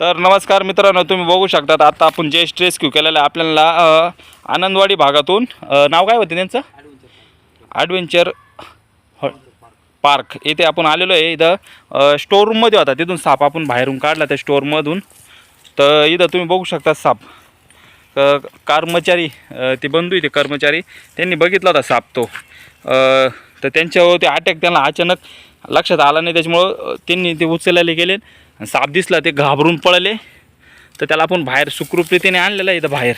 तर नमस्कार मित्रांनो तुम्ही बघू शकतात आता आपण जे स्ट्रेस क्यू केलेलं आहे आपल्याला आनंदवाडी भागातून नाव काय होते त्यांचं? ॲडव्हेंचर ह- पार्क येथे आपण आलेलो आहे इथं अ, स्टोअरूममध्ये होता तिथून साप आपण बाहेरून काढला त्या स्टोअरमधून तर इथं तुम्ही बघू शकता साप. कर्मचारी ते बंधू ते कर्मचारी त्यांनी बघितला होता साप तो. तर त्यांच्यावर ते अटॅक त्यांना अचानक लक्षात आला नाही त्याच्यामुळं त्यांनी ते उचलायला गेले. आणि साप दिसला ते घाबरून पळले. तर त्याला आपण बाहेर सुखरूपरीतीने आणलेलं आहे इथं बाहेर.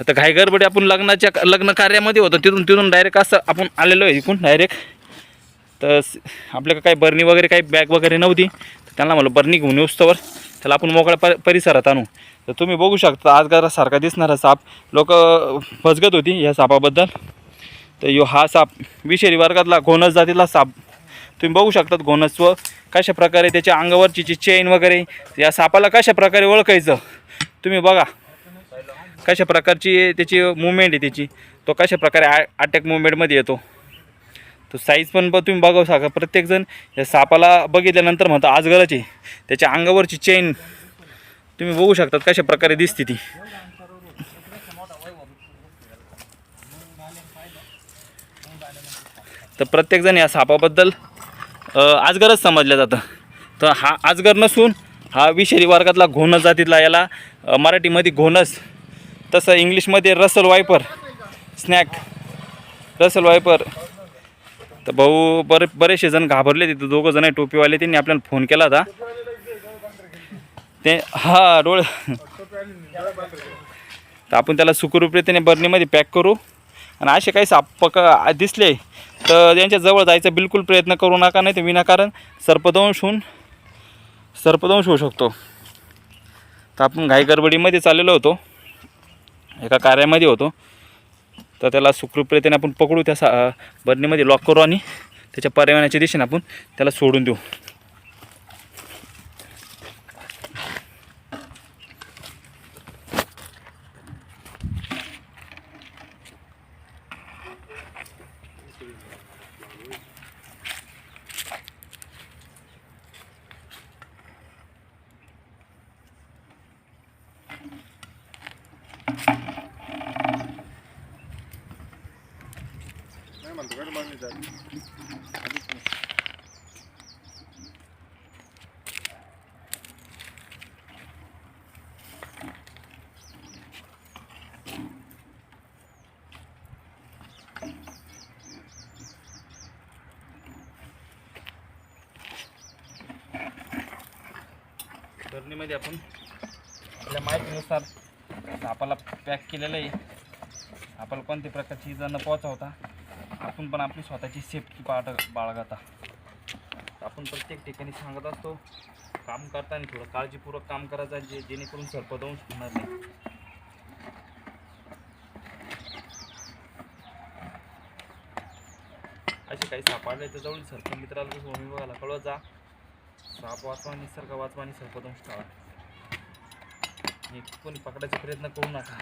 आता घाई गडबडी आपण लग्नाच्या लग्न कार्यामध्ये होतो तिथून तिथून डायरेक्ट असं आपण आलेलो आहे इकडून डायरेक्ट तर स- आपल्याकडे काही बर्नी वगैरे काही बॅग वगैरे नव्हती. तर त्यांना म्हणलं बर्नी घेऊन येऊस्तवर त्याला आपण मोकळ्या प परिसरात आणू. तर तुम्ही बघू शकता आजगारासारखा दिसणारा साप. लोक फसगत होती या सापाबद्दल. तर यो हा साप विषारी वर्गातला घोणस जातीला साप. तुम्ही बघू शकतात घोणस्व कशा प्रकारे त्याच्या अंगावरची जी चेन वगैरे या सापाला कशा प्रकारे ओळखायचं तुम्ही बघा. कशा प्रकारची त्याची मुवमेंट आहे त्याची तो कशा प्रकारे आ अटॅक मुवमेंटमध्ये येतो. तो साईज पण ब तुम्ही बघू शकता. प्रत्येकजण या सापाला बघितल्यानंतर म्हणतो आजगराची आहे. त्याच्या अंगावरची चेन तुम्ही बघू शकतात कशा प्रकारे दिसते ती. तर प्रत्येकजण या सापाबद्दल आजगरच समजलं जातं. तर हा आजगर नसून हा विषारी वर्गातला घोणस जातीतला याला मराठीमध्ये घोणस तसं इंग्लिशमध्ये Russell viper snake Russell viper. तर भाऊ बरे बरेचसे जण घाबरले तिथं दोघं जण आहे टोपीवाले त्यांनी आपल्याला फोन केला होता. ते हा डोळे. तर आपण त्याला सुखरूपरीतीने बरणीमध्ये पॅक करू. आणि असे काही साप पक दिसले तर त्यांच्या जवळ जायचा बिलकुल प्रयत्न करू नका नाही तर विनाकारण सर्पदंश होऊन सर्पदंश होऊ शकतो. तर आपण घाई गडबडीमध्ये चाललेलो होतो. एका कार्यामध्ये होतो. तर त्याला सुखरूपरीतीने आपण पकडू त्या सा बरणीमध्ये लॉक करू आणि त्याच्या पर्यावरणाच्या दिशेने आपण त्याला सोडून देऊ. धरणीमध्ये आपण आपल्या माहितीनुसार सापाला पॅक केलेलं आहे. आपल्याला कोणत्या प्रकारची इजा न पोहोचवता? आपण पण आपली स्वतःची सेफ्टी बाळ बाळगता. आपण प्रत्येक ठिकाणी सांगत असतो काम करताना थोडं काळजीपूर्वक काम करायचं जे जेणेकरून सर्पदंश होणार नाही. असे काही साप तर जवळ सर्प मित्राला जसं वणी बघायला. कळवत जा. साप वाचवा निसर्ग वाचवा आणि सर्पदंश टाळा. कोणी पकडायचा प्रयत्न करू नका.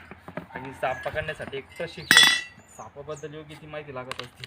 आणि साप पकडण्यासाठी एक प्रशिक्षण सापाबद्दल योग्य ती माहिती लागत असते.